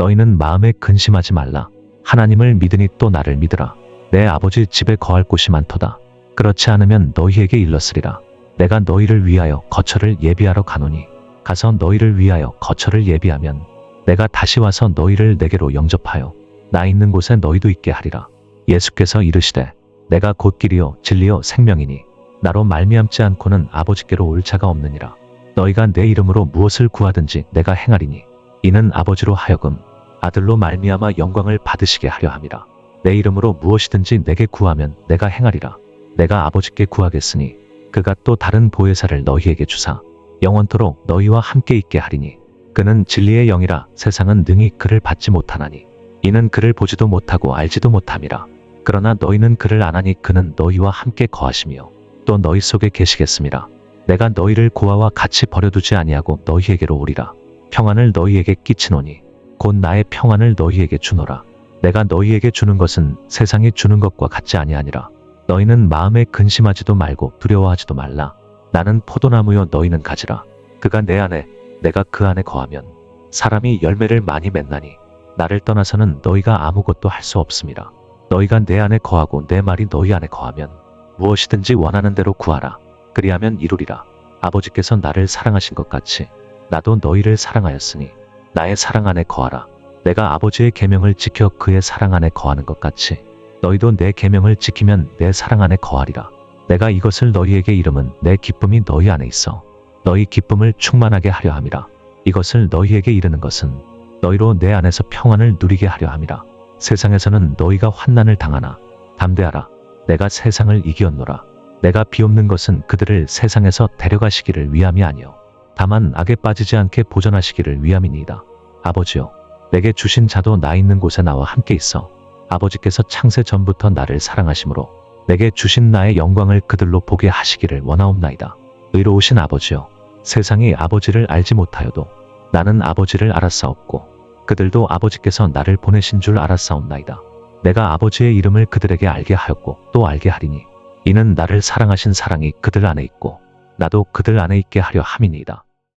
너희는 마음에 근심하지 말라. 하나님을 믿으니 또 나를 믿으라. 내 아버지 집에 거할 곳이 많도다. 그렇지 않으면 너희에게 일렀으리라. 내가 너희를 위하여 거처를 예비하러 가노니 가서 너희를 위하여 거처를 예비하면 내가 다시 와서 너희를 내게로 영접하여 나 있는 곳에 너희도 있게 하리라. 예수께서 이르시되 내가 곧 길이요 진리요 생명이니 나로 말미암지 않고는 아버지께로 올 자가 없느니라. 너희가 내 이름으로 무엇을 구하든지 내가 행하리니 이는 아버지로 하여금 아들로 말미암아 영광을 받으시게 하려 함이라. 내 이름으로 무엇이든지 내게 구하면 내가 행하리라. 내가 아버지께 구하겠으니 그가 또 다른 보혜사를 너희에게 주사 영원토록 너희와 함께 있게 하리니 그는 진리의 영이라 세상은 능히 그를 받지 못하나니 이는 그를 보지도 못하고 알지도 못함이라. 그러나 너희는 그를 아나니 그는 너희와 함께 거하시며 또 너희 속에 계시겠습니다. 내가 너희를 고아와 같이 버려두지 아니하고 너희에게로 오리라. 평안을 너희에게 끼치노니 곧 나의 평안을 너희에게 주노라. 내가 너희에게 주는 것은 세상이 주는 것과 같지 아니하니라. 너희는 마음에 근심하지도 말고 두려워하지도 말라. 나는 포도나무요 너희는 가지라. 그가 내 안에 내가 그 안에 거하면 사람이 열매를 많이 맺나니 나를 떠나서는 너희가 아무것도 할 수 없습니다. 너희가 내 안에 거하고 내 말이 너희 안에 거하면 무엇이든지 원하는 대로 구하라. 그리하면 이루리라. 아버지께서 나를 사랑하신 것 같이 나도 너희를 사랑하였으니 나의 사랑 안에 거하라. 내가 아버지의 계명을 지켜 그의 사랑 안에 거하는 것 같이 너희도 내 계명을 지키면 내 사랑 안에 거하리라. 내가 이것을 너희에게 이름은 내 기쁨이 너희 안에 있어 너희 기쁨을 충만하게 하려 함이라. 이것을 너희에게 이르는 것은 너희로 내 안에서 평안을 누리게 하려 함이라. 세상에서는 너희가 환난을 당하나 담대하라. 내가 세상을 이기었노라. 내가 비옵는 것은 그들을 세상에서 데려가시기를 위함이 아니요 다만 악에 빠지지 않게 보존하시기를 위함이니이다. 아버지여, 내게 주신 자도 나 있는 곳에 나와 함께 있어. 아버지께서 창세 전부터 나를 사랑하심으로 내게 주신 나의 영광을 그들로 보게 하시기를 원하옵나이다. 의로우신 아버지여, 세상이 아버지를 알지 못하여도 나는 아버지를 알았사옵고 그들도 아버지께서 나를 보내신 줄 알았사옵나이다. 내가 아버지의 이름을 그들에게 알게 하였고 또 알게 하리니 이는 나를 사랑하신 사랑이 그들 안에 있고 나도 그들 안에 있게 하려 함이니이다.